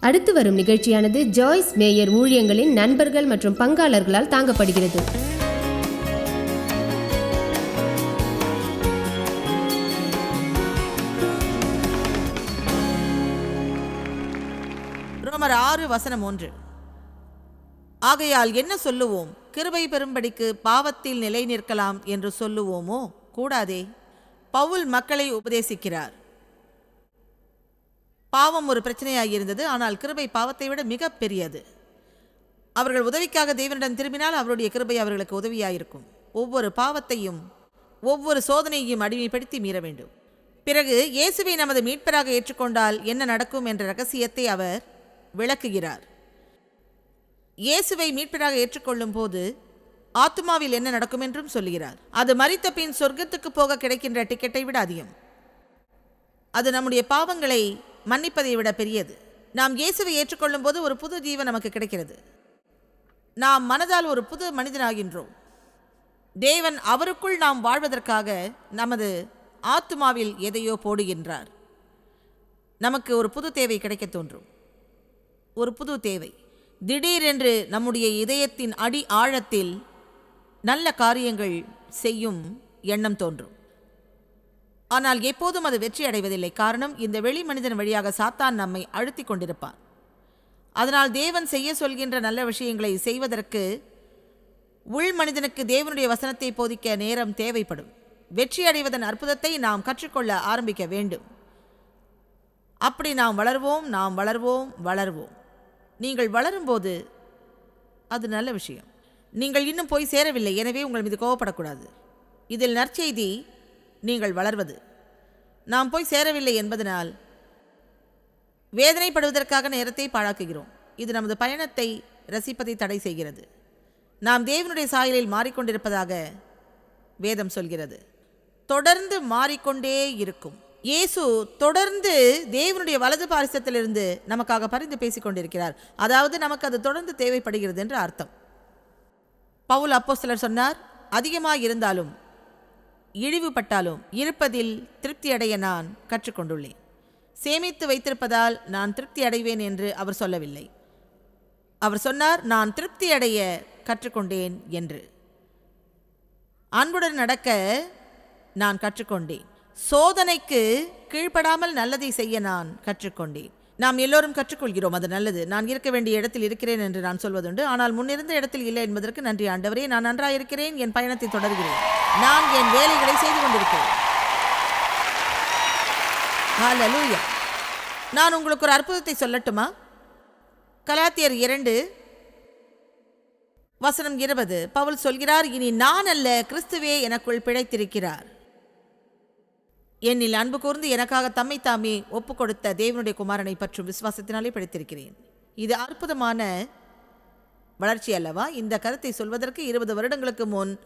அடுத்து வரும் நிகழ்ச்சியானது ஜாய்ஸ் மேயர் ஊழியங்களின் நண்பர்கள் மற்றும் பங்காளர்களால் தாங்கப்படுகிறது. ரோமர் ஆறு வசனம் ஒன்று. ஆகையால் என்ன சொல்லுவோம்? கிருபை பெறும்படிக்கு பாவத்தில் நிலை நிற்கலாம் என்று சொல்லுவோமோ? கூடாதே. பவுல் மக்களை உபதேசிக்கிறார். பாவம் ஒரு பிரச்சனையாக இருந்தது. ஆனால் கிருபை பாவத்தை விட மிக பெரியது. அவர்கள் உதவிக்காக தேவனிடம் திரும்பினால் அவருடைய கிருபை அவர்களுக்கு உதவியாயிருக்கும். ஒவ்வொரு பாவத்தையும் ஒவ்வொரு சோதனையையும் அடிமைப்படுத்தி மீற வேண்டும். பிறகு இயேசுவை நமது மீட்பராக ஏற்றுக்கொண்டால் என்ன நடக்கும் என்ற ரகசியத்தை அவர் விளக்குகிறார். இயேசுவை மீட்பராக ஏற்றுக்கொள்ளும் போது ஆத்துமாவில் என்ன நடக்கும் என்றும் சொல்லுகிறார். அது மறித்த பின் சொர்க்கத்துக்கு போக கிடைக்கின்ற டிக்கெட்டை விட அதிகம். அது நம்முடைய பாவங்களை மன்னிப்பதை விட பெரியது. நாம் இயேசுவை ஏற்றுக்கொள்ளும் போது ஒரு புது ஜீவன் நமக்கு கிடைக்கிறது. நாம் மனதால் ஒரு புது மனிதனாகின்றோம். தேவன் அவருக்குள் நாம் வாழ்வதற்காக நமது ஆத்மாவில் எதையோ போடுகின்றார். நமக்கு ஒரு புது தேவை கிடைக்க தோன்றும். ஒரு புது தேவை. திடீரென்று நம்முடைய இதயத்தின் அடி ஆழத்தில் நல்ல காரியங்கள் செய்யும் எண்ணம் தோன்றும். ஆனால் எப்போதும் அது வெற்றி அடைவதில்லை. காரணம் இந்த வெளி மனிதன் வழியாக சாத்தான் நம்மை அழுத்திக் கொண்டிருப்பான். அதனால் தேவன் செய்ய சொல்கின்ற நல்ல விஷயங்களை செய்வதற்கு உள் மனிதனுக்கு தேவனுடைய வசனத்தை போதிக்க நேரம் தேவைப்படும். வெற்றி அடைவதன் அற்புதத்தை நாம் கற்றுக்கொள்ள ஆரம்பிக்க வேண்டும். அப்படி நாம் வளர்வோம் நாம் வளர்வோம் வளர்வோம். நீங்கள் வளரும்போது அது நல்ல விஷயம். நீங்கள் இன்னும் போய் சேரவில்லை. எனவே உங்கள் மீது கோவப்படக்கூடாது. இதில் நற்செய்தி நீங்கள் வளர்வது. நாம் போய் சேரவில்லை என்பதனால் வேதனைப்படுவதற்காக நேரத்தை பாழாக்குகிறோம். இது நமது பயணத்தை ரசிப்பதை தடை செய்கிறது. நாம் தேவனுடைய சாயலில் மாறிக்கொண்டிருப்பதாக வேதம் சொல்கிறது. தொடர்ந்து மாறிக்கொண்டே இருக்கும். இயேசு தொடர்ந்து தேவனுடைய வலது பாரிசத்திலிருந்து நமக்காக பரிந்து பேசிக்கொண்டிருக்கிறார் அதாவது நமக்கு அது தொடர்ந்து தேவைப்படுகிறது என்று அர்த்தம். பவுல் அப்போஸ்தலர் சொன்னார் அதிகமாக இருந்தாலும் இழிவுபட்டாலும் இருப்பதில் திருப்தியடைய நான் கற்றுக்கொண்டுள்ளேன். சேமித்து வைத்திருப்பதால் நான் திருப்தி அடைவேன் என்று அவர் சொல்லவில்லை. அவர் சொன்னார் நான் திருப்தி அடைய கற்றுக்கொண்டேன் என்று. அன்புடன் நடக்க நான் கற்றுக்கொண்டேன். சோதனைக்கு கீழ்ப்படாமல் நல்லதை செய்ய நான் கற்றுக்கொண்டேன். நாம் எல்லோரும் கற்றுக்கொள்கிறோம் அது நல்லது. நான் இருக்க வேண்டிய இடத்தில் இருக்கிறேன் என்று நான் சொல்வதுண்டு. ஆனால் முன்னிருந்த இடத்தில் இல்லை என்பதற்கு நன்றி ஆண்டவரே. நான் நன்றாக இருக்கிறேன் என் பயணத்தை தொடர்கிறேன். நான் என் வேலைகளை செய்து கொண்டிருக்கிறேன். நான் உங்களுக்கு ஒரு அற்புதத்தை சொல்லட்டுமா? கலாத்தியர் இரண்டு வசனம் இருபது. பவுல் சொல்கிறார் இனி நான் அல்ல கிறிஸ்துவே எனக்குள் பிழைத்திருக்கிறார். என்னில் அன்பு கூர்ந்து எனக்காக தம்மை தாமே ஒப்பு கொடுத்த தேவனுடைய குமாரனை பற்றும் விசுவாசத்தினாலே படித்திருக்கிறேன். இது அற்புதமான வளர்ச்சி அல்லவா? இந்த கருத்தை சொல்வதற்கு இருபது வருடங்களுக்கு முன்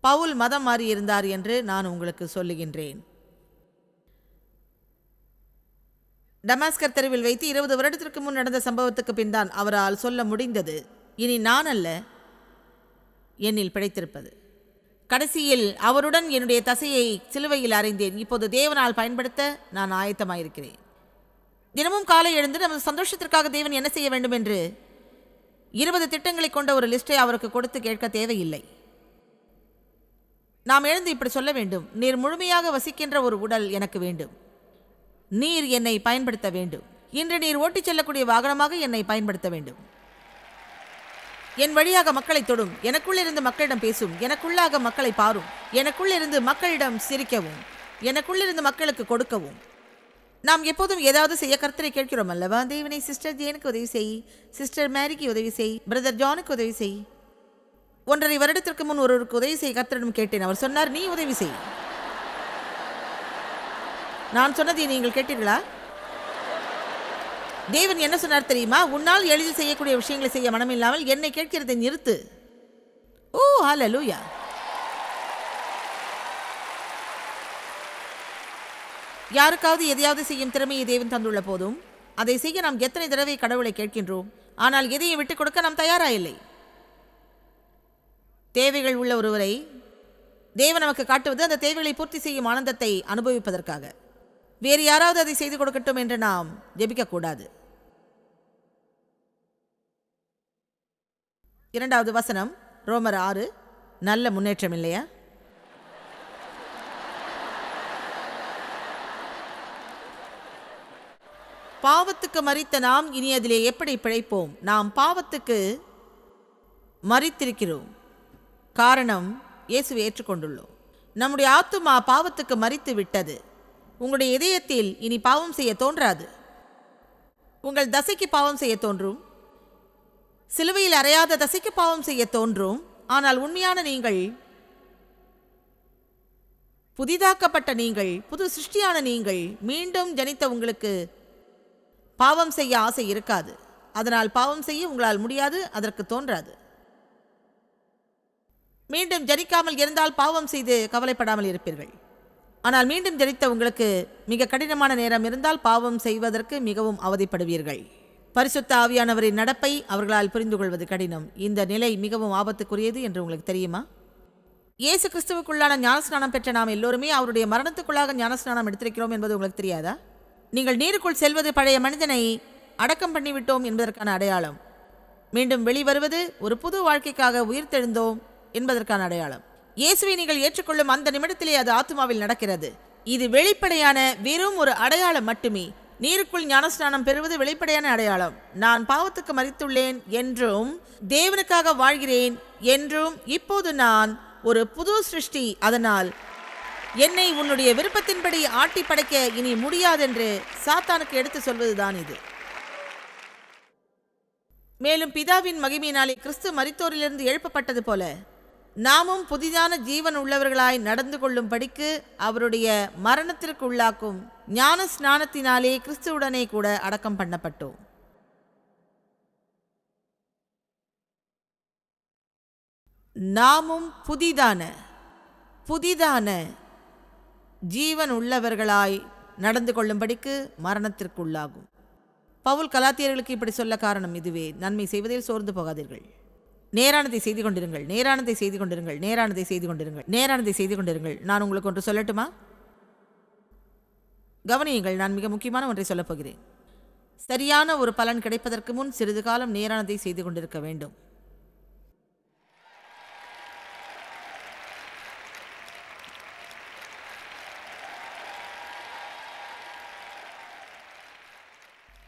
பவுல் மதம் மாறியிருந்தார் என்று நான் உங்களுக்கு சொல்லுகின்றேன். டமாஸ்கர் தெருவில் வைத்து இருபது வருடத்திற்கு முன் நடந்த சம்பவத்துக்கு பின்தான் அவரால் சொல்ல முடிந்தது. இனி நான் அல்ல என்னில் பிழைத்திருப்பது. கடைசியில் அவருடன் என்னுடைய தசையை சிலுவையில் அறைந்தேன் இப்போது தேவனால் பயன்படுத்த நான் ஆயத்தமாயிருக்கிறேன். தினமும் காலை எழுந்து நமது சந்தோஷத்திற்காக தேவன் என்ன செய்ய வேண்டும் என்று இருபது திட்டங்களை கொண்ட ஒரு லிஸ்டை அவருக்கு கொடுத்து கேட்க தேவையில்லை. நாம் எழுந்து இப்படி சொல்ல வேண்டும். நீர் முழுமையாக வசிக்கின்ற ஒரு உடல் எனக்கு வேண்டும். நீர் என்னை பயன்படுத்த வேண்டும். இன்று நீர் ஓட்டிச் செல்லக்கூடிய வாகனமாக என்னை பயன்படுத்த வேண்டும். என் வழியாக மக்களை தொடும். எனக்குள் இருந்து மக்களிடம் பேசும். எனக்குள்ளாக மக்களை பாரும். எனக்குள் இருந்து மக்களிடம் சிரிக்கவும். எனக்குள் இருந்து மக்களுக்கு கொடுக்கவும். நாம் எப்போதும் ஏதாவது செய்ய கருத்தரை கேட்கிறோம் அல்லவா? தேவனை சிஸ்டர் ஜேனுக்கு உதவி செய். சிஸ்டர் மேரிக்கு உதவி செய். பிரதர் ஜானுக்கு உதவி செய். ஒன்றரை வருடத்திற்கு முன் ஒருவருக்கு உதவி செய்ய கர்த்தரிடம் கேட்டேன். அவர் சொன்னார் நீ உதவி செய். நான் சொன்னதை நீங்கள் கேட்டீர்களா? தேவன் என்ன சொன்னார் தெரியுமா? உன்னால் எளிதில் செய்யக்கூடிய விஷயங்களை செய்ய மனமில்லாமல் என்னை கேட்கிறதை நிறுத்து. ஓ ஹalleluya. யாருக்காவது எதையாவது செய்யும் திறமையை தேவன் தந்துள்ள போதும்? அதை செய்ய நாம் எத்தனை தடவை கடவுளை கேட்கின்றோம்? ஆனால் எதையும் விட்டுக் கொடுக்க நாம் தயாரா இல்லை தேவைகள் உள்ள ஒருவரை தேவன் நமக்கு காட்டுவது அந்த தேவைகளை பூர்த்தி செய்யும் ஆனந்தத்தை அனுபவிப்பதற்காக. வேறு யாராவது அதை செய்து கொடுக்கட்டும் என்று நாம் ஜெபிக்கக்கூடாது. இரண்டாவது வசனம் ரோமர் ஆறு நல்ல முன்னேற்றம் இல்லையா? பாவத்துக்கு மறித்த நாம் இனி அதிலே எப்படி பிழைப்போம்? நாம் பாவத்துக்கு மறித்திருக்கிறோம். காரணம் இயேசுவை ஏற்றுக்கொண்டுள்ளோம். நம்முடைய ஆத்துமா பாவத்துக்கு மறித்து விட்டது. உங்களுடைய இதயத்தில் இனி பாவம் செய்ய தோன்றாது. உங்கள் தசைக்கு பாவம் செய்ய தோன்றும். சிலுவையில் அறையாத தசைக்கு பாவம் செய்ய தோன்றும். ஆனால் உண்மையான நீங்கள் புதிதாக்கப்பட்ட நீங்கள் புது சிருஷ்டியான நீங்கள் மீண்டும் ஜனித்த உங்களுக்கு பாவம் செய்ய ஆசை இருக்காது. அதனால் பாவம் செய்ய உங்களால் முடியாது அதற்கு தோன்றாது. மீண்டும் ஜனிக்காமல் இருந்தால் பாவம் செய்து கவலைப்படாமல் இருப்பீர்கள். ஆனால் மீண்டும் ஜெயித்த உங்களுக்கு மிக கடினமான நேரம் இருந்தால் பாவம் செய்வதற்கு மிகவும் அவதிப்படுவீர்கள். பரிசுத்த ஆவியானவரின் நடப்பை அவர்களால் புரிந்து கொள்வது கடினம். இந்த நிலை மிகவும் ஆபத்துக்குரியது என்று உங்களுக்கு தெரியுமா? இயேசு கிறிஸ்துவுக்குள்ளான ஞானஸ்நானம் பெற்ற நாம் எல்லோருமே அவருடைய மரணத்துக்குள்ளாக ஞானஸ்நானம் எடுத்திருக்கிறோம் என்பது உங்களுக்கு தெரியாதா? நீங்கள் நீருக்குள் செல்வது பழைய மனிதனை அடக்கம் பண்ணிவிட்டோம் என்பதற்கான அடையாளம். மீண்டும் வெளிவருவது ஒரு புது வாழ்க்கைக்காக உயிர்த்தெழுந்தோம் என்பதற்கான அடையாளம். இயேசுவை நீங்கள் ஏற்றுக்கொள்ளும் அந்த நிமிடத்திலே அது ஆத்மாவில் நடக்கிறது. இது வெளிப்படையான வெறும் ஒரு அடையாளம் மட்டுமே. நீருக்குள் ஞானஸ்நானம் பெறுவது வெளிப்படையான அடையாளம். நான் பாவத்துக்கு மறித்துள்ளேன் என்றும் தேவனுக்காக வாழ்கிறேன் என்றும் இப்போது நான் ஒரு புது சிருஷ்டி அதனால் என்னை உன்னுடைய விருப்பத்தின்படி ஆட்டி படைக்க இனி முடியாதென்று சாத்தானுக்கு எடுத்து சொல்வதுதான் இது. மேலும் பிதாவின் மகிமையினாலே கிறிஸ்து மரித்தோரிலிருந்து எழுப்பப்பட்டது போல நாமும் புதிதான ஜீவன் உள்ளவர்களாய் நடந்து கொள்ளும்படிக்கு அவருடைய மரணத்திற்கு உள்ளாக்கும் ஞான ஸ்நானத்தினாலே கிறிஸ்துவுடனே கூட அடக்கம் பண்ணப்பட்டோம். நாமும் புதிதான புதிதான ஜீவன் உள்ளவர்களாய் நடந்து கொள்ளும்படிக்கு மரணத்திற்குள்ளாகும். பவுல் கலாத்தியர்களுக்கு இப்படி சொல்ல காரணம் இதுவே. நன்மை செய்வதில் சோர்ந்து போகாதீர்கள். நேரானதை செய்து கொண்டிருங்கள் நேரானதை செய்து கொண்டிருங்கள் நேரானதை செய்து கொண்டிருங்கள் நேரானதை செய்து கொண்டிருங்கள். நான் உங்களுக்கு ஒன்று சொல்லட்டுமா? கவனியுங்கள் நான் மிக முக்கியமான ஒன்றை சொல்லப்போகிறேன் சரியான ஒரு பலன் கிடைப்பதற்கு முன் சிறிது காலம் நேரானதை செய்து கொண்டிருக்க வேண்டும்.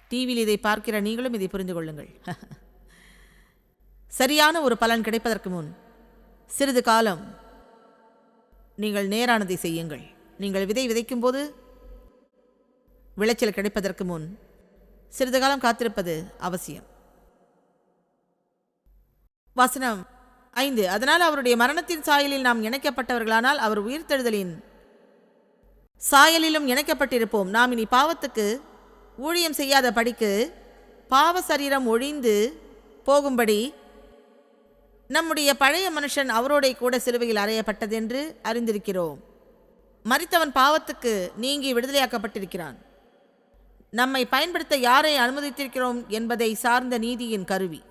டிவியில் இதை பார்க்கிற நீங்களும் இதை புரிந்து கொள்ளுங்கள். சரியான ஒரு பலன் கிடைப்பதற்கு முன் சிறிது காலம் நீங்கள் நேரானதை செய்யுங்கள். நீங்கள் விதை விதைக்கும்போது விளைச்சல் கிடைப்பதற்கு முன் சிறிது காலம் காத்திருப்பது அவசியம். வசனம் ஐந்து. அதனால் அவருடைய மரணத்தின் சாயலில் நாம் இணைக்கப்பட்டவர்களானால் அவர் உயிர்த்தெழுதலின் சாயலிலும் இணைக்கப்பட்டிருப்போம். நாம் இனி பாவத்துக்கு ஊழியம் செய்யாத படிக்கு பாவ சரீரம் ஒழிந்து போகும்படி நம்முடைய பழைய மனுஷன் அவரோட கூட சிலுவையில் அறையப்பட்டதென்று அறிந்திருக்கிறோம். மறித்தவன் பாவத்துக்கு நீங்கி விடுதலையாக்கப்பட்டிருக்கிறான். நம்மை பயன்படுத்த யாரை அனுமதித்திருக்கிறோம் என்பதை சார்ந்த நீதியின் கருவி.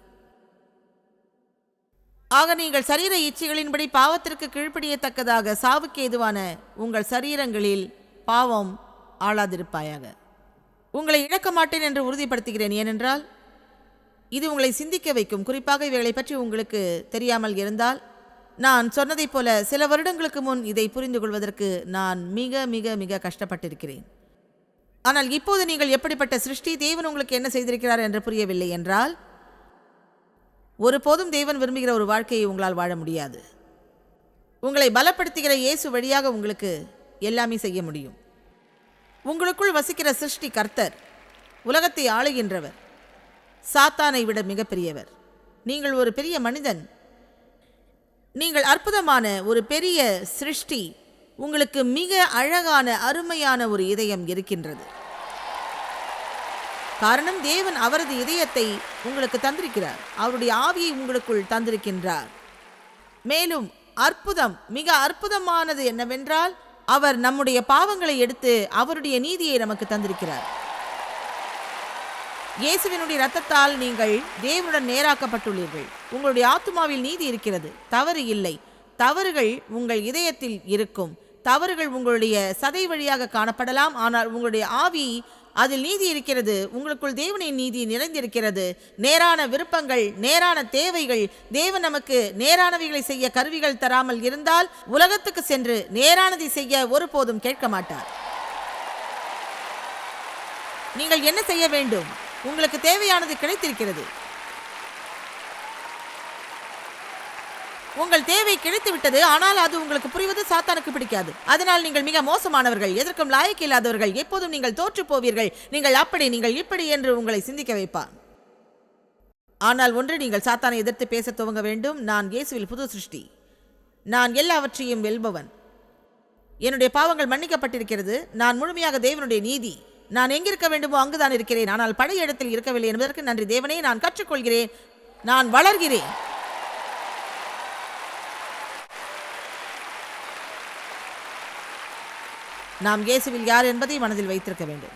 ஆக நீங்கள் சரீர இச்சைகளின்படி பாவத்திற்கு கீழ்ப்படியத்தக்கதாக சாவுக்கு ஏதுவான உங்கள் சரீரங்களில் பாவம் ஆளாதிருப்பாயாக. உங்களை இழக்க மாட்டேன் என்று உறுதிப்படுத்துகிறேன் ஏனென்றால் இது உங்களை சிந்திக்க வைக்கும். குறிப்பாக இவைகளை பற்றி உங்களுக்கு தெரியாமல் இருந்தால் நான் சொன்னதைப் போல சில வருடங்களுக்கு முன் இதை புரிந்து கொள்வதற்கு நான் மிக மிக மிக கஷ்டப்பட்டிருக்கிறேன். ஆனால் இப்போது நீங்கள் எப்படிப்பட்ட சிருஷ்டி தேவன் உங்களுக்கு என்ன செய்திருக்கிறார் என்று புரியவில்லை என்றால் ஒருபோதும் தேவன் விரும்புகிற ஒரு வாழ்க்கையை உங்களால் வாழ முடியாது. உங்களை பலப்படுத்துகிற இயேசு வழியாக உங்களுக்கு எல்லாமே செய்ய முடியும். உங்களுக்குள் வசிக்கிற சிருஷ்டி கர்த்தர் உலகத்தை ஆளுகின்றவர். சாத்தானை விட மிகப்பெரியவர். நீங்கள் ஒரு பெரிய மனிதன். நீங்கள் அற்புதமான ஒரு பெரிய சிருஷ்டி. உங்களுக்கு மிக அழகான அருமையான ஒரு இதயம் இருக்கின்றது. காரணம் தேவன் அவரது இதயத்தை உங்களுக்கு தந்திருக்கிறார். அவருடைய ஆவியை உங்களுக்குள் தந்திருக்கின்றார். மேலும் அற்புதம் மிக அற்புதமானது என்னவென்றால் அவர் நம்முடைய பாவங்களை எடுத்து அவருடைய நீதியை நமக்கு தந்திருக்கிறார். இயேசுவினுடைய இரத்தத்தால் நீங்கள் தேவனுடன் நேராக்கப்பட்டுள்ளீர்கள். உங்களுடைய ஆத்துமாவில் நீதி இருக்கிறது. தவறு இல்லை. தவறுகள் உங்கள் இதயத்தில் இருக்கும். தவறுகள் உங்களுடைய சதை வழியாக காணப்படலாம். ஆனால் உங்களுடைய ஆவி அதில் நீதி இருக்கிறது. உங்களுக்குள் தேவனின் நீதி நிறைந்திருக்கிறது. நேரான விருப்பங்கள் நேரான தேவைகள் தேவன் நமக்கு நேரானவைகளை செய்ய கருவிகள் தராமல் இருந்தால் உலகத்துக்கு சென்று நேரானதை செய்ய ஒருபோதும் கேட்க மாட்டார். நீங்கள் என்ன செய்ய வேண்டும்? உங்களுக்கு தேவையானது கிடைத்திருக்கிறது. உங்கள் தேவை கிடைத்து விட்டது ஆனால் அது உங்களுக்கு புரிவது சாத்தானுக்கு பிடிக்காது. அதனால் நீங்கள் மிக மோசமானவர்கள் எதற்கும் லாயக்கு இல்லாதவர்கள் எப்போதும் நீங்கள் தோற்று போவீர்கள். நீங்கள் அப்படி நீங்கள் இப்படி என்று உங்களை சிந்திக்க வைப்பான் ஆனால் ஒன்று நீங்கள் சாத்தானை எதிர்த்து பேச துவங்க வேண்டும். நான் இயேசுவில் புது சிருஷ்டி. நான் எல்லாவற்றையும் வெல்பவன். என்னுடைய பாவங்கள் மன்னிக்கப்பட்டிருக்கிறது. நான் முழுமையாக தேவனுடைய நீதி. நான் எங்கிருக்க வேண்டுமோ அங்குதான் இருக்கிறேன். ஆனால் பழைய இடத்தில் இருக்கவில்லை என்பதற்கு நன்றி. தேவனே நான் கற்றுக்கொள்கிறேன். நான் வளர்கிறேன். நாம் இயேசுவில் யார் என்பதை மனதில் வைத்திருக்க வேண்டும்.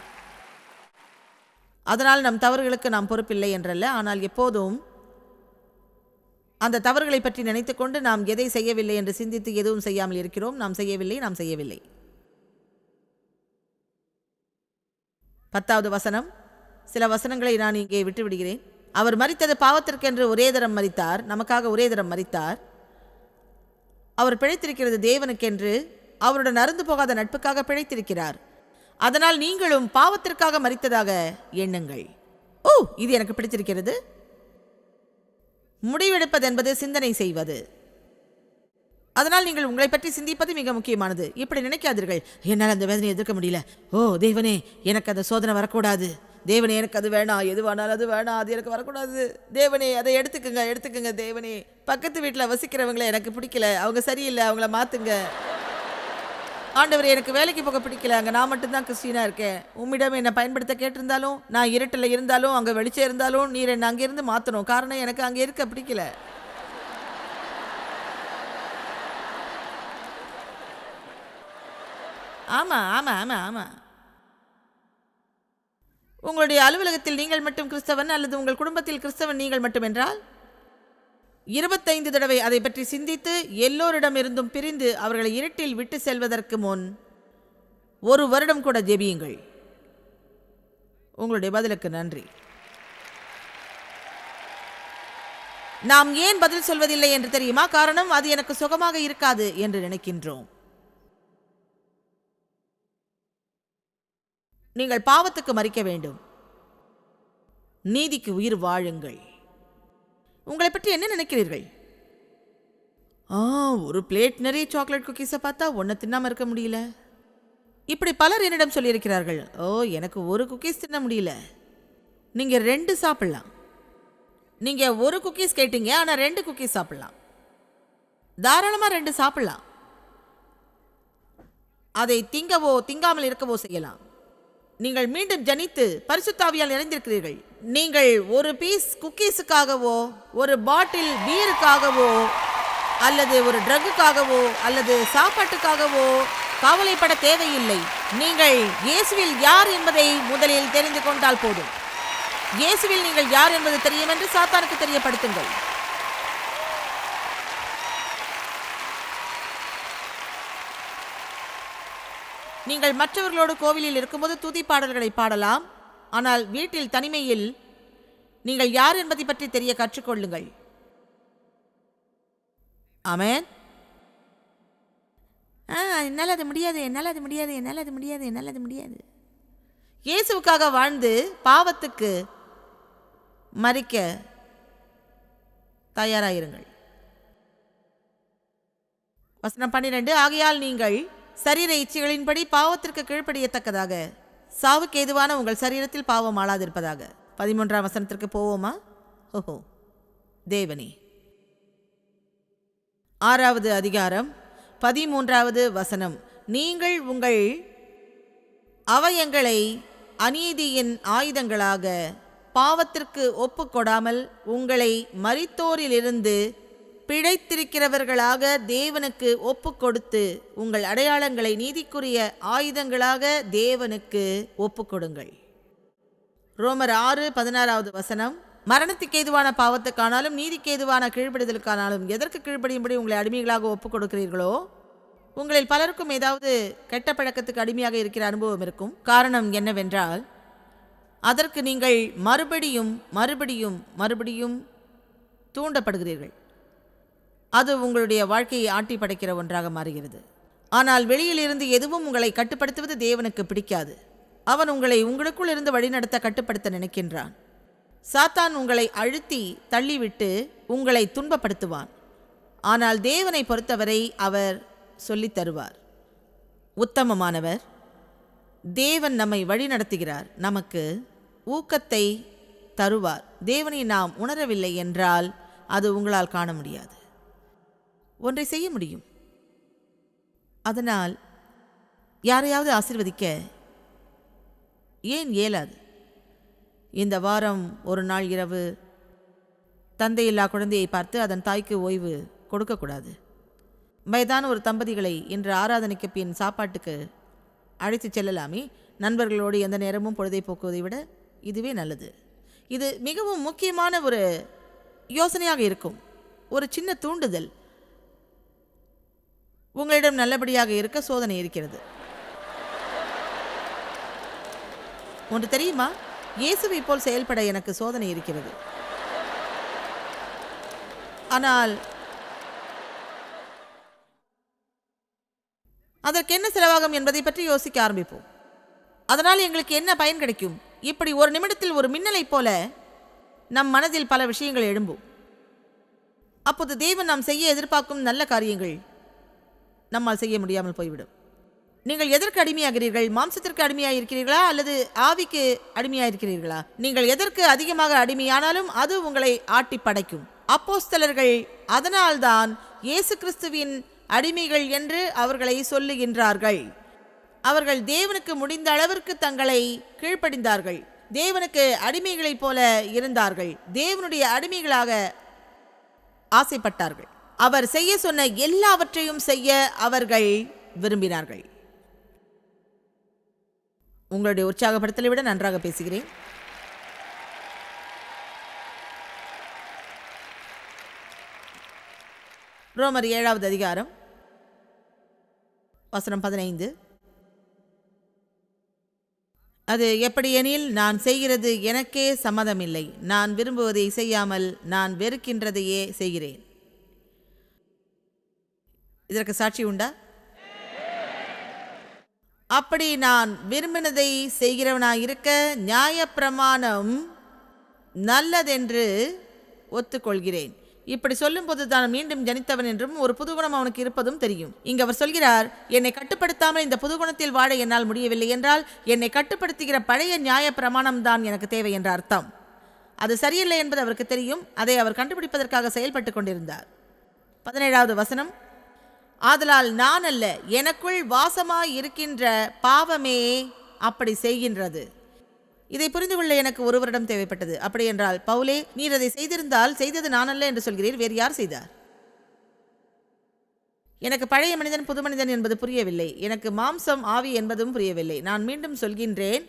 அதனால் நம் தவறுகளுக்கு நாம் பொறுப்பில்லை என்றல்ல. ஆனால் எப்போதும் அந்த தவறுகளை பற்றி நினைத்துக்கொண்டு நாம் எதை செய்யவில்லை என்று சிந்தித்து எதுவும் செய்யாமல் இருக்கிறோம். நாம் செய்யவில்லை நாம் செய்யவில்லை. பத்தாவது வசனம். சில வசனங்களை நான் இங்கே விட்டுவிடுகிறேன். அவர் மறித்தது பாவத்திற்கென்று ஒரே தரம் மறித்தார் நமக்காக ஒரே தரம் மறித்தார் அவர் பிழைத்திருக்கிறது தேவனுக்கென்று அவருடன் அருந்து போகாத நட்புக்காக பிழைத்திருக்கிறார். அதனால் நீங்களும் பாவத்திற்காக மறித்ததாக எண்ணுங்கள். ஓ இது எனக்கு பிடித்திருக்கிறது. முடிவெடுப்பது என்பது சிந்தனை செய்வது. அதனால் நீங்கள் உங்களை பற்றி சிந்திப்பது மிக முக்கியமானது. இப்படி நினைக்காதீர்கள். என்னால் அந்த வேதனையை எதிர்க்க முடியல. ஓ தேவனே எனக்கு அந்த சோதனை வரக்கூடாது. தேவனே எனக்கு அது வேணாம். எதுவானாலும் அது வேணாம். அது எனக்கு வரக்கூடாது. தேவனே அதை எடுத்துக்கங்க எடுத்துக்கங்க தேவனே. பக்கத்து வீட்டில் வசிக்கிறவங்கள எனக்கு பிடிக்கல. அவங்க சரியில்லை அவங்கள மாற்றுங்க ஆண்டவர் எனக்கு வேலைக்கு போக பிடிக்கல. அங்கே நான் மட்டும்தான் கிறிஸ்டினா இருக்கேன். உம்மிடம் என்னை பயன்படுத்த கேட்டிருந்தாலும் நான் இருட்டில் இருந்தாலும் அங்கே வெளிச்சம் இருந்தாலும் நீர் என்னை அங்கேருந்து மாற்றணும் காரணம் எனக்கு அங்கே இருக்க பிடிக்கல. ஆமாம் ஆமாம் ஆமாம் ஆமாம் உங்களுடைய அலுவலகத்தில் நீங்கள் மட்டும் கிறிஸ்தவன் அல்லது உங்கள் குடும்பத்தில் கிறிஸ்தவன் நீங்கள் மட்டும் என்றால் இருபத்தைந்து தடவை அதை பற்றி சிந்தித்து எல்லோரிடமிருந்தும் பிரிந்து அவர்களை இருட்டில் விட்டு செல்வதற்கு முன் ஒரு வருடம் கூட ஜெபியுங்கள். உங்களுடைய பதிலுக்கு நன்றி. நாம் ஏன் பதில் சொல்வதில்லை என்று தெரியுமா? காரணம் அது எனக்கு சுகமாக இருக்காது என்று நினைக்கின்றோம். நீங்கள் பாவத்துக்கு மறிக்க வேண்டும். நீதிக்கு உயிர் வாழுங்கள். உங்களை பற்றி என்ன நினைக்கிறீர்கள்? ஆ ஒரு பிளேட் நிறைய சாக்லேட் குக்கீஸை பார்த்தா ஒன்றை தின்னாம இருக்க முடியல. இப்படி பலர் என்னிடம் சொல்லியிருக்கிறார்கள். ஓ எனக்கு ஒரு குக்கீஸ் தின்ன முடியல. நீங்கள் ரெண்டு சாப்பிடலாம். நீங்கள் ஒரு குக்கீஸ் கேட்டீங்க ஆனால் ரெண்டு குக்கீஸ் சாப்பிடலாம். தாராளமாக ரெண்டு சாப்பிடலாம். அதை திங்கவோ திங்காமல் இருக்கவோ செய்யலாம். நீங்கள் மீண்டும் ஜனித்து பரிசுத்தாவியால் நிறைந்திருக்கிறீர்கள். நீங்கள் ஒரு பீஸ் குக்கீஸுக்காகவோ ஒரு பாட்டில் பீருக்காகவோ அல்லது ஒரு ட்ரக்குக்காகவோ அல்லது சாப்பாட்டுக்காகவோ கவலைப்பட தேவையில்லை. நீங்கள் இயேசுவில் யார் என்பதை முதலில் தெரிந்து கொண்டால் போதும். இயேசுவில் நீங்கள் யார் என்பது தெரியும் என்று சாத்தானுக்கு தெரியப்படுத்துங்கள். நீங்கள் மற்றவர்களோடு கோவிலில் இருக்கும்போது துதி பாடல்களை பாடலாம். ஆனால் வீட்டில் தனிமையில் நீங்கள் யார் என்பதை பற்றி தெரிய கற்றுக்கொள்ளுங்கள். அமேன் ஆ என்னால் அது முடியாது என்னால் அது முடியாது என்னால் அது முடியாது என்னால் அது முடியாது. இயேசுவுக்காக வாழ்ந்து பாவத்துக்கு மறிக்க தயாராயிருங்கள். வசனம் பன்னிரெண்டு ஆகையால் நீங்கள் சரீர இச்சைகளின்படி பாவத்திற்கு கீழ்ப்படியத்தக்கதாக. சாவுக்கு ஏதுவான உங்கள் சரீரத்தில் பாவம் ஆளாதிருப்பதாக. பதிமூன்றாம் வசனத்திற்கு போவோமா? ஓஹோ. தேவனி. ஆறாவது அதிகாரம் பதிமூன்றாவது வசனம். நீங்கள் உங்கள் அவயங்களை அநீதியின் ஆயுதங்களாக பாவத்திற்கு ஒப்புக்கொடாமல் உங்களை மறித்தோரிலிருந்து பிழைத்திருக்கிறவர்களாக தேவனுக்கு ஒப்புக்கொடுத்து உங்கள் அடையாளங்களை நீதிக்குரிய ஆயுதங்களாக தேவனுக்கு ஒப்புக்கொடுங்கள். ரோமர் ஆறு பதினாறாவது வசனம். மரணத்துக்கு ஏதுவான பாவத்துக்கானாலும் நீதிக்கு ஏதுவான கீழ்ப்படிதலுக்கானாலும் எதற்கு கீழ்ப்படியும்படி உங்களை அடிமைகளாக ஒப்புக் கொடுக்கிறீர்களோ உங்களில் பலருக்கும் ஏதாவது கெட்ட பழக்கத்துக்கு அடிமையாக இருக்கிற அனுபவம் இருக்கும். காரணம் என்னவென்றால் அதற்கு நீங்கள் மறுபடியும் மறுபடியும் மறுபடியும் தூண்டப்படுகிறீர்கள். அது உங்களுடைய வாழ்க்கையை ஆட்டி படைக்கிற ஒன்றாக மாறுகிறது. ஆனால் வெளியிலிருந்து எதுவும் உங்களை கட்டுப்படுத்துவது தேவனுக்கு பிடிக்காது. அவன் உங்களை உங்களுக்குள் இருந்து வழிநடத்த கட்டுப்படுத்த நினைக்கின்றான். சாத்தான் உங்களை அழுத்தி தள்ளிவிட்டு உங்களை துன்பப்படுத்துவான். ஆனால் தேவனை பொறுத்தவரை அவர் சொல்லித் தருவார். உத்தமமானவர் தேவன் நம்மை வழிநடத்துகிறார். நமக்கு ஊக்கத்தை தருவார். தேவனை நாம் உணரவில்லை என்றால் அது உங்களால் காண முடியாது. ஒன்றை செய்ய முடியும். அதனால் யாரையாவது ஆசிர்வதிக்க ஏன் இயலாது? இந்த வாரம் ஒரு நாள் இரவு தந்தையில்லா குழந்தையை பார்த்து அதன் தாய்க்கு ஓய்வு கொடுக்கக்கூடாது. வயதான ஒரு தம்பதிகளை இன்று ஆராதனைக்கு பின் சாப்பாட்டுக்கு அழைத்துச் செல்லலாமே. நண்பர்களோடு எந்த நேரமும் பொழுதை போக்குவதை விட இதுவே நல்லது. இது மிகவும் முக்கியமான ஒரு யோசனையாக இருக்கும். ஒரு சின்ன தூண்டுதல். உங்களிடம் நல்லபடியாக இருக்க சோதனை இருக்கிறது. ஒன்று தெரியுமா? இயேசுவை போல் செயல்பட எனக்கு சோதனை இருக்கிறது. ஆனால் அதற்கு என்ன செலவாகும் என்பதை பற்றி யோசிக்க ஆரம்பிப்போம். அதனால் எங்களுக்கு என்ன பயன் கிடைக்கும்? இப்படி ஒரு நிமிடத்தில் ஒரு மின்னலைப் போல நம் மனதில் பல விஷயங்கள் எழும்பும். அப்போது தேவன் நாம் செய்ய எதிர்பார்க்கும் நல்ல காரியங்கள் நம்மால் செய்ய முடியாமல் போய்விடும். நீங்கள் எதற்கு அடிமையாகிறீர்கள்? மாம்சத்திற்கு அடிமையாக இருக்கிறீர்களா அல்லது ஆவிக்கு அடிமையாக இருக்கிறீர்களா நீங்கள் எதற்கு அதிகமாக அடிமையானாலும் அது உங்களை ஆட்டி படைக்கும். அப்போஸ்தலர்கள் அதனால்தான் இயேசு கிறிஸ்துவின் அடிமைகள் என்று அவர்களை சொல்லுகின்றார்கள். அவர்கள் தேவனுக்கு முடிந்த அளவிற்கு தங்களை கீழ்ப்படிந்தார்கள். தேவனுக்கு அடிமைகளைப் போல இருந்தார்கள். தேவனுடைய அடிமைகளாக ஆசைப்பட்டார்கள். அவர் செய்ய சொன்ன எல்லாவற்றையும் செய்ய அவர்கள் விரும்பினார்கள். உங்களுடைய உற்சாகப்படுத்தலை விட நன்றாக பேசுகிறேன். ரோமர் ஏழாவது அதிகாரம் வசனம் பதினைந்து. அது எப்படியெனில் நான் செய்கிறது எனக்கே சம்மதமில்லை. நான் விரும்புவதை செய்யாமல் நான் வெறுக்கின்றதையே செய்கிறேன். இதற்கு சாட்சி உண்டா? அப்படி நான் விரும்பினதை செய்கிறவனாயிருக்க நியாயப்பிரமாணம் நல்லதென்று ஒத்துக்கொள்கிறேன். இப்படி சொல்லும்போது தான் மீண்டும் ஜனித்தவன் என்றும் ஒரு புதுகுணம் அவனுக்கு இருப்பதும் தெரியும். இங்கு அவர் சொல்கிறார் என்னை கட்டுப்படுத்தாமல் இந்த புதுகுணத்தில் வாழ என்னால் முடியவில்லை என்றால் என்னை கட்டுப்படுத்துகிற பழைய நியாய பிரமாணம் தான் எனக்கு தேவை என்ற அர்த்தம். அது சரியில்லை என்பது அவருக்கு தெரியும். அதை அவர் கண்டுபிடிப்பதற்காக செயல்பட்டு கொண்டிருந்தார். பதினேழாவது வசனம் ஆதலால் நான் அல்ல எனக்குள் வாசமாய் இருக்கின்ற பாவமே அப்படி செய்கின்றது. இதை புரிந்து கொள்ள எனக்கு ஒரு வருடம் தேவைப்பட்டது. அப்படி என்றால் பவுலே நீர் அதை செய்திருந்தால் செய்தது நான் அல்ல என்று சொல்கிறீர் வேறு யார் செய்தார்? எனக்கு பழைய மனிதன் புது மனிதன் என்பது புரியவில்லை. எனக்கு மாம்சம் ஆவி என்பதும் புரியவில்லை. நான் மீண்டும் சொல்கின்றேன்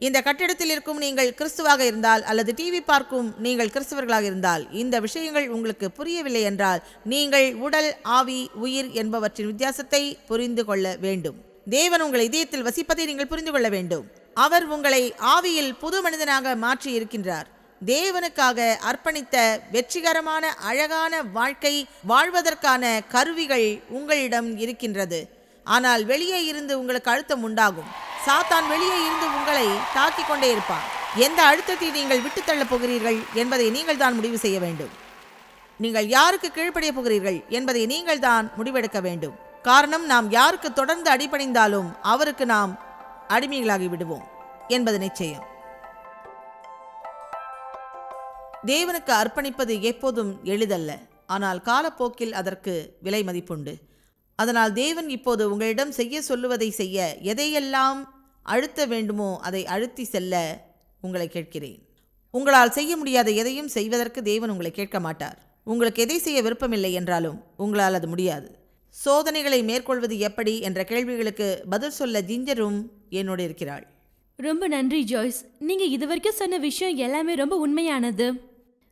இந்த கட்டிடத்தில் இருக்கும் நீங்கள் கிறிஸ்துவாக இருந்தால் அல்லது டிவி பார்க்கும் நீங்கள் கிறிஸ்தவர்களாக இருந்தால் இந்த விஷயங்கள் உங்களுக்கு புரியவில்லை என்றால் நீங்கள் உடல் ஆவி உயிர் என்பவற்றின் வித்தியாசத்தை புரிந்து கொள்ள வேண்டும். தேவன் உங்கள் இதயத்தில் வசிப்பதை நீங்கள் புரிந்து கொள்ள வேண்டும். அவர் உங்களை ஆவியில் புது மனிதனாக மாற்றி இருக்கின்றார். தேவனுக்காக அர்ப்பணித்த வெற்றிகரமான அழகான வாழ்க்கை வாழ்வதற்கான கருவிகள் உங்களிடம் இருக்கின்றது. ஆனால் வெளியே இருந்து உங்களுக்கு அழுத்தம் உண்டாகும். சாத்தான் வெளியே இருந்து உங்களை தாக்கி கொண்டே இருப்பான். எந்த அழுத்தத்தை நீங்கள் விட்டுத்தள்ளப் போகிறீர்கள் என்பதை நீங்கள் தான் முடிவு செய்ய வேண்டும். நீங்கள் யாருக்கு கீழ்ப்படிய போகிறீர்கள் என்பதை நீங்கள் தான் முடிவெடுக்க வேண்டும். காரணம் நாம் யாருக்கு தொடர்ந்து அடிபணிந்தாலும் அவருக்கு நாம் அடிமைகளாகி விடுவோம் என்பது நிச்சயம். தேவனுக்கு அர்ப்பணிப்பது எப்போதும் எளிதல்ல. ஆனால் காலப்போக்கில் அதற்கு விலை மதிப்புண்டு. அதனால் தேவன் இப்போது உங்களிடம் செய்ய சொல்லுவதை செய்ய எதையெல்லாம் அழுத்த வேண்டுமோ அதை அழுத்தி செல்ல உங்களை கேட்கிறேன். உங்களால் செய்ய முடியாத எதையும் செய்வதற்கு தேவன் உங்களை கேட்க மாட்டார். உங்களுக்கு எதை செய்ய விருப்பமில்லை என்றாலும் உங்களால் அது முடியாது. சோதனைகளை மேற்கொள்வது எப்படி என்ற கேள்விகளுக்கு பதில் சொல்ல ஜிஞ்சரும் என்னோடு இருக்கிறாள். ரொம்ப நன்றி ஜாய்ஸ். நீங்கள் இது வரைக்கும் சொன்ன விஷயம் எல்லாமே ரொம்ப உண்மையானது.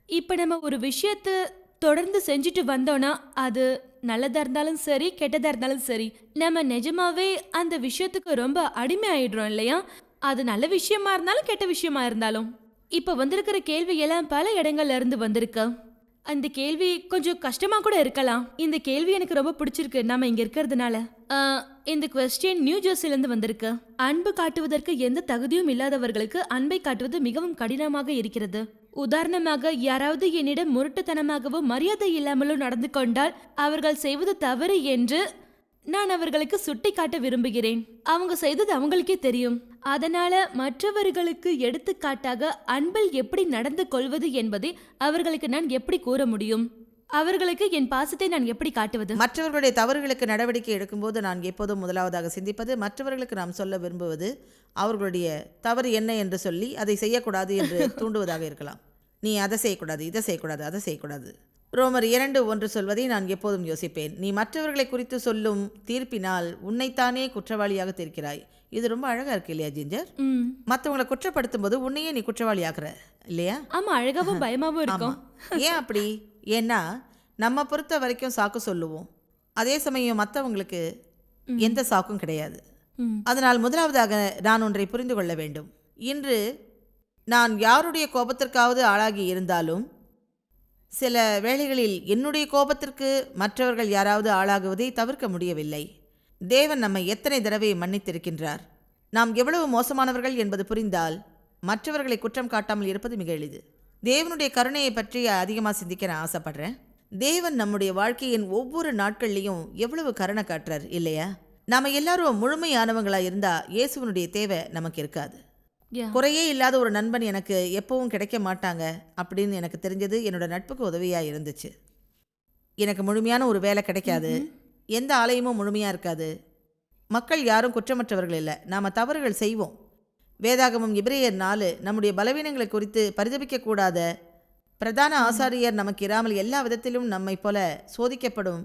இப்போ நம்ம ஒரு விஷயத்தை தொடர்ந்து செஞ்சுட்டு வந்தோன்னா அது நல்லதா இருந்தாலும் சரி கெட்டதா இருந்தாலும் சரி நம்ம நிஜமாவே அந்த விஷயத்துக்கு ரொம்ப அடிமை ஆயிடுறோம் இல்லையா? அது நல்ல விஷயமா இருந்தாலும் கெட்ட விஷயமா இருந்தாலும். இப்போ வந்திருக்கிற கேள்வி எல்லாம் பல இடங்கள்ல இருந்து வந்திருக்கு. அந்த கேள்வி கொஞ்சம் கஷ்டமா கூட இருக்கலாம். இந்த கேள்வி எனக்கு ரொம்ப பிடிச்சிருக்கு. நாம இங்க இருக்கிறதுனால. இந்த கொஸ்டின் நியூ ஜெர்சில இருந்து வந்திருக்கு. அன்பு காட்டுவதற்கு எந்த தகுதியும் இல்லாதவர்களுக்கு அன்பை காட்டுவது மிகவும் கடினமாக இருக்கிறது. உதாரணமாக யாராவது என்னிடம் முரட்டுத்தனமாகவோ மரியாதை இல்லாமலோ நடந்து கொண்டால் அவர்கள் செய்வது தவறு என்று நான் அவர்களுக்கு சுட்டி காட்ட விரும்புகிறேன். அவங்க செய்தது அவங்களுக்கே தெரியும். அதனால மற்றவர்களுக்கு எடுத்துக்காட்டாக அன்பில் எப்படி நடந்து கொள்வது என்பதை அவர்களுக்கு நான் எப்படி கூற முடியும்? அவர்களுக்கு என் பாசத்தை நான் எப்படி காட்டுவது? மற்றவர்களுடைய தவறுகளுக்கு நடவடிக்கை எடுக்கும்போது நான் எப்போதும் முதலாவதாக சிந்திப்பது மற்றவர்களுக்கு நாம் சொல்ல விரும்புவது அவர்களுடைய தவறு என்ன என்று சொல்லி அதை செய்யக்கூடாது என்று தூண்டுவதாக இருக்கலாம். நீ அதை செய்யக்கூடாது இதை செய்யக்கூடாது அதை செய்யக்கூடாது. ரோமர் இரண்டு ஒன்று சொல்வதை நான் எப்போதும் யோசிப்பேன். நீ மற்றவர்களை குறித்து சொல்லும் தீர்ப்பினால் உன்னைத்தானே குற்றவாளியாக தீர்க்கிறாய். இது ரொம்ப அழகா இருக்கு இல்லையா ஜிஞ்சர்? மற்றவங்களை குற்றப்படுத்தும் போது உன்னையே நீ குற்றவாளியாக்குற இல்லையா? ஆமா அழகாவும் பயமாவும் இருக்கும். ஏன் அப்படி? ஏன்னா நம்ம பொறுத்த வரைக்கும் சாக்கு சொல்லுவோம். அதே சமயம் மற்றவங்களுக்கு எந்த சாக்கும் கிடையாது. அதனால் முதலாவதாக நான் ஒன்றை புரிந்து கொள்ள வேண்டும். இன்று நான் யாருடைய கோபத்திற்காவது ஆளாகி இருந்தாலும் சில வேளைகளில் என்னுடைய கோபத்திற்கு மற்றவர்கள் யாராவது ஆளாகுவதை தவிர்க்க முடியவில்லை. தேவன் நம்மை எத்தனை தடவை மன்னித்திருக்கின்றார். நாம் எவ்வளவு மோசமானவர்கள் என்பது புரிந்தால் மற்றவர்களை குற்றம் காட்டாமல் இருப்பது மிக எளிது. தேவனுடைய கருணையை பற்றி அதிகமாக சிந்திக்க நான் ஆசைப்படுறேன். தேவன் நம்முடைய வாழ்க்கையின் ஒவ்வொரு நாட்கள்லையும் எவ்வளவு கருணை காட்டுறார் இல்லையா? நாம எல்லாரும் முழுமையானவங்களா இருந்தா இயேசுவனுடைய தேவை நமக்கு இருக்காது. குறையே இல்லாத ஒரு நண்பன் எனக்கு எப்பவும் கிடைக்க மாட்டாங்க அப்படின்னு எனக்கு தெரிஞ்சது என்னோட நட்புக்கு உதவியாக இருந்துச்சு. எனக்கு முழுமையான ஒரு வேலை கிடைக்காது. எந்த ஆலயமும் முழுமையாக இருக்காது. மக்கள் யாரும் குற்றமற்றவர்கள் இல்லை. நாம் தவறுகள் செய்வோம். வேதாகமம் இப்ரேயர் நாலு நம்முடைய பலவீனங்களை குறித்து பரிதபிக்கக்கூடாத பிரதான ஆசாரியர் நமக்கு இராமல் எல்லா விதத்திலும் நம்மை போல சோதிக்கப்படும்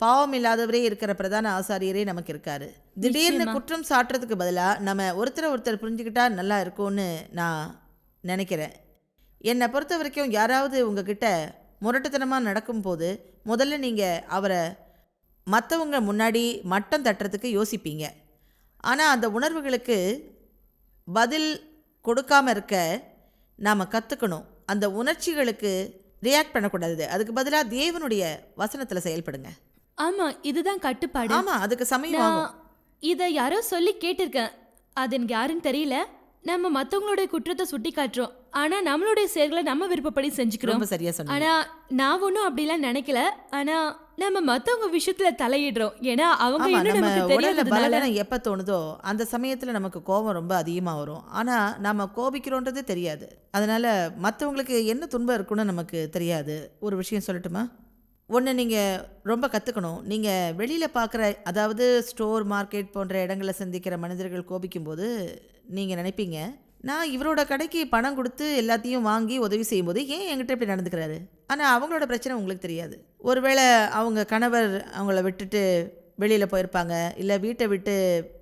பாவம் இல்லாதவரே இருக்கிற பிரதான ஆசாரியரே நமக்கு இருக்காரு. திடீர்னு. குற்றம் சாட்டுறதுக்கு பதிலாக நம்ம ஒருத்தரை ஒருத்தர் புரிஞ்சுக்கிட்டா நல்லா இருக்கும்னு நான் நினைக்கிறேன். என்னை பொறுத்த வரைக்கும் யாராவது உங்ககிட்ட முரட்டுத்தனமாக நடக்கும்போது முதல்ல நீங்கள் அவரை மற்றவங்க முன்னாடி மட்டம் தட்டுறதுக்கு யோசிப்பீங்க. ஆனால் அந்த உணர்வுகளுக்கு பதில் கொடுக்காம இருக்க நாம் கற்றுக்கணும் அந்த உணர்ச்சிகளுக்கு ரியாக்ட் பண்ணக்கூடாது. அதுக்கு பதிலாக தேவனுடைய வசனத்தில் செயல்படுங்க. ஆமா இதுதான் கட்டுப்பாடு. ஆமாம் அதுக்கு சமயம் இத யாரோ சொல்லி கேட்டிருக்கேன். அது எனக்கு யாருன்னு தெரியல. நம்ம மத்தவங்களுடைய குற்றத்தை சுட்டி காட்டுறோம் ஆனா நம்மளுடைய செயல்களை நம்ம விருப்பப்படி செஞ்சுக்கிறோம். ரொம்ப சரியாக சொன்னீங்க. ஆனா நான் ஒன்றும் அப்படிலாம் நினைக்கல. ஆனா நம்ம மத்தவங்க விஷயத்துல தலையிடுறோம். ஏன்னா அவங்க நம்ம நமக்கு பலவீனம் எப்போ தோணுதோ அந்த சமயத்தில் நமக்கு கோபம் ரொம்ப அதிகமாக வரும். ஆனால் நம்ம கோபிக்கிறோன்றது தெரியாது. அதனால் மற்றவங்களுக்கு என்ன துன்பம் இருக்குன்னு நமக்கு தெரியாது. ஒரு விஷயம் சொல்லட்டுமா? ஒன்று நீங்கள் ரொம்ப கற்றுக்கணும் நீங்கள் வெளியில் பார்க்குற அதாவது ஸ்டோர் மார்க்கெட் போன்ற இடங்களில் சந்திக்கிற மனிதர்கள் கோபிக்கும்போது நீங்கள் நினைப்பீங்க நான் இவரோட கடைக்கு பணம் கொடுத்து எல்லாத்தையும் வாங்கி உதவி செய்யும்போது ஏன் என்கிட்ட இப்படி நடந்துக்கிறாரு? ஆனால் அவங்களோட பிரச்சனை உங்களுக்கு தெரியாது. ஒருவேளை அவங்க கணவர் அவங்கள விட்டுட்டு வெளியில் போயிருப்பாங்க இல்லை வீட்டை விட்டு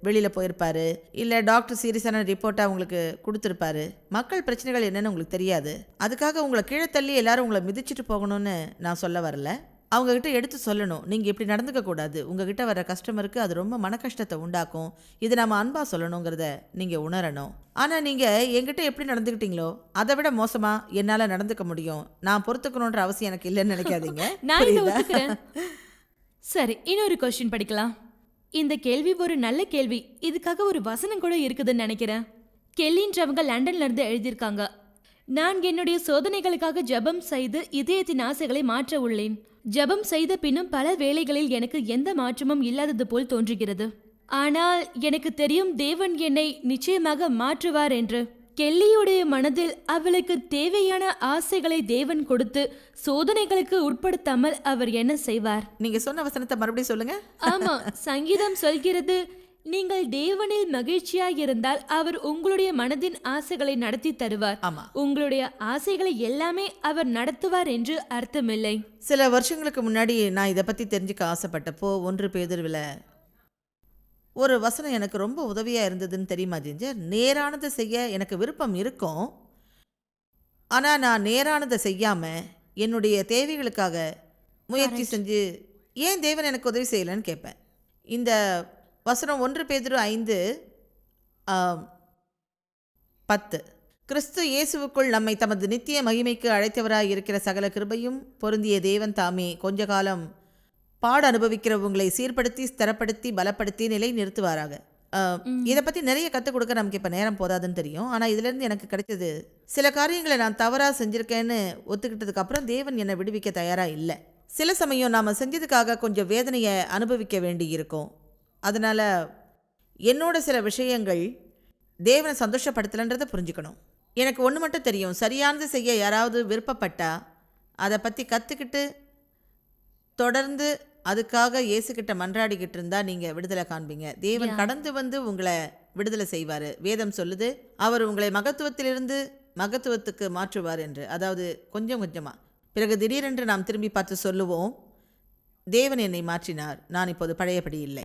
வெளியில் போயிருப்பாரு இல்லை டாக்டர் சீரியஸான ரிப்போர்ட்டை அவங்களுக்கு கொடுத்துருப்பாரு மக்கள் பிரச்சனைகள் என்னன்னு உங்களுக்கு தெரியாது. அதுக்காக உங்களை கீழே தள்ளி எல்லாரும் உங்களை மிதிச்சிட்டு போகணும்னு நான் சொல்ல வரல. அவங்கக்கிட்ட எடுத்து சொல்லணும். நீங்கள் இப்படி நடந்துக்க கூடாது. உங்ககிட்ட வர கஸ்டமருக்கு அது ரொம்ப மன கஷ்டத்தை உண்டாக்கும். இது நம்ம அன்பாக சொல்லணுங்கிறத நீங்கள் உணரணும். ஆனால் நீங்கள் என்கிட்ட எப்படி நடந்துக்கிட்டீங்களோ அதை விட மோசமாக என்னால் நடந்துக்க முடியும். நான் பொறுத்துக்கணுன்ற அவசியம் எனக்கு இல்லைன்னு நினைக்காதீங்க. நான் சரி இன்னொரு கொஸ்டின் படிக்கலாம். இந்த கேள்வி ஒரு நல்ல கேள்வி. இதுக்காக ஒரு வசனம் கூட இருக்குதுன்னு நினைக்கிறேன். கெல்லின்றவங்க லண்டன்ல இருந்து எழுதியிருக்காங்க. நான் என்னுடைய சோதனைகளுக்காக ஜெபம் செய்து இதயத்தின் ஆசைகளை மாற்ற உள்ளேன். ஜெபம் செய்த பின்னும் பல வேளைகளில் எனக்கு எந்த மாற்றமும் இல்லாதது போல் தோன்றுகிறது. ஆனால் எனக்கு தெரியும் தேவன் என்னை நிச்சயமாக மாற்றுவார் என்று. கெல்லியுடைய மனதில் அவளுக்கு தேவையான ஆசைகளை தேவன் கொடுத்து சோதனைகளுக்கு உட்படுத்தாமல் அவர் என்ன செய்வார்? நீங்கள் சொன்ன வசனத்தை மறுபடியும் சொல்லுங்கள் ஆமா சங்கீதம் சொல்கிறது நீங்கள் தேவனில் மகிழ்ச்சியாய் இருந்தால் அவர் உங்களுடைய மனதின் ஆசைகளை நடத்தி தருவார். ஆமாம் உங்களுடைய ஆசைகளை எல்லாமே அவர் நடத்துவார் என்று அர்த்தமில்லை. சில வருஷங்களுக்கு முன்னாடி நான் இதை பற்றி தெரிஞ்சுக்க ஆசைப்பட்டப்போ ஒன்று பேதர்வில் ஒரு வசனம் எனக்கு ரொம்ப உதவியாக இருந்ததுன்னு தெரியுமா ஜிஞ்சர்? நேரானதை செய்ய எனக்கு விருப்பம் இருக்கும். ஆனால் நான் நேரானதை செய்யாமல் என்னுடைய தேவைகளுக்காக முயற்சி செஞ்சு ஏன் தேவன் எனக்கு உதவி செய்யலைன்னு கேட்பேன். இந்த வசனம் ஒன்று பேதுரு ஐந்து பத்து. கிறிஸ்து இயேசுவுக்குள் நம்மை தமது நித்திய மகிமைக்கு அழைத்தவராய் இருக்கிற சகல கிருபையும் பொருந்திய தேவன் தாமே. கொஞ்ச காலம் பாட அனுபவிக்கிறவங்களை சீர்படுத்தி ஸ்திரப்படுத்தி பலப்படுத்தி நிலை நிறுத்துவாராக. இதை பற்றி நிறைய கற்றுக் கொடுக்க நமக்கு இப்போ நேரம் போதாதுன்னு தெரியும். ஆனால் இதுலேருந்து எனக்கு கிடைச்சது சில காரியங்களை நான் தவறாக செஞ்சுருக்கேன்னு ஒத்துக்கிட்டதுக்கு அப்புறம் தேவன் என்னை விடுவிக்க தயாராக இல்லை. சில சமயம் நாம் செஞ்சதுக்காக கொஞ்சம் வேதனையை அனுபவிக்க வேண்டி இருக்கும் அதனால் என்னோட சில விஷயங்கள் தேவனை சந்தோஷப்படுத்தலைன்றதை புரிஞ்சுக்கணும். எனக்கு ஒன்று மட்டும் தெரியும். சரியானது செய்ய யாராவது விருப்பப்பட்டா அதை பற்றி கற்றுக்கிட்டு தொடர்ந்து அதுக்காக இயேசுகிட்ட மன்றாடிக்கிட்டு இருந்தா நீங்க விடுதலை காண்பீங்க. தேவன் கடந்து வந்து உங்களை விடுதலை செய்வார். வேதம் சொல்லுது அவர் உங்களை மகத்துவத்திலிருந்து மகத்துவத்துக்கு மாற்றுவார் என்று. அதாவது கொஞ்சம் கொஞ்சமா. பிறகு திடீரென்று நாம் திரும்பி பார்த்து சொல்லுவோம் தேவன் என்னை மாற்றினார். நான் இப்போது பழையபடி இல்லை.